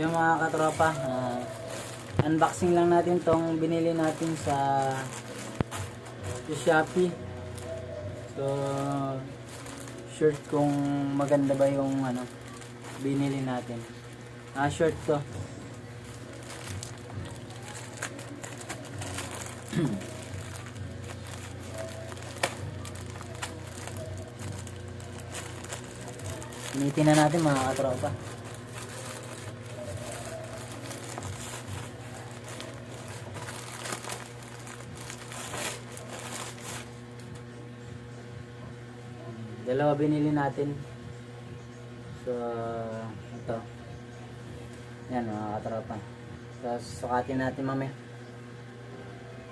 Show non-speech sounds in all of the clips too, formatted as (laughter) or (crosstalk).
Yung mga katropa, ah, unboxing lang natin tong binili natin sa, sa Shopee. So, shirt kung maganda ba yung ano, binili natin. Ah, shirt to. (clears throat) Initin na natin mga katropa. Dalawa binili natin. So, ito. Yan mga katropa. Tapos sukatin natin mamaya.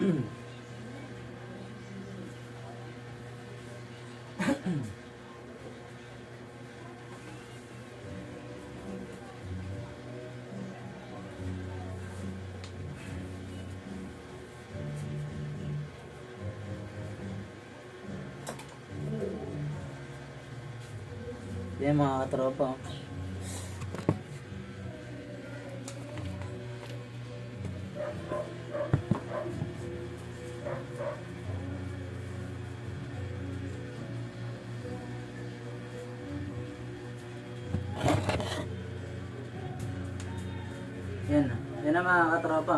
(clears throat) Yan mga katropa. Yan. Yan na mga katropa.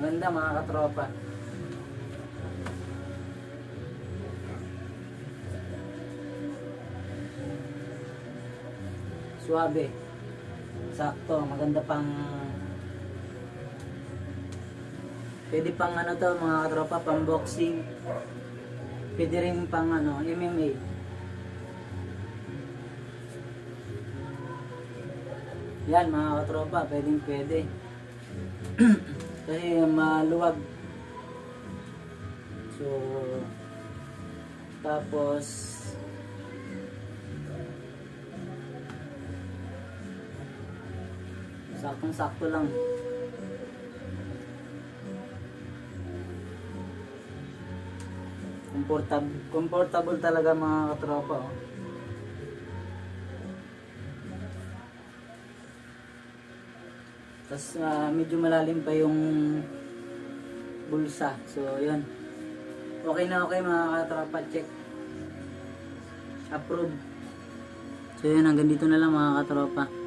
Maganda mga katropa. Suabe. Sakto, maganda pang Pwede pang ano to mga katropa, pang boxing. Pwede rin pang ano, MMA. Yan mga katropa, pwedeng pwede. (clears throat) Kasi maluwag. So, tapos, saktong sakto lang. Comfortable, comfortable talaga mga katropa. Oh. Tapos ah, medyo malalim pa yung bulsa. So, yun. Okay na okay mga katropa. Check. Approve. So, yun. Hanggang dito na lang mga katropa.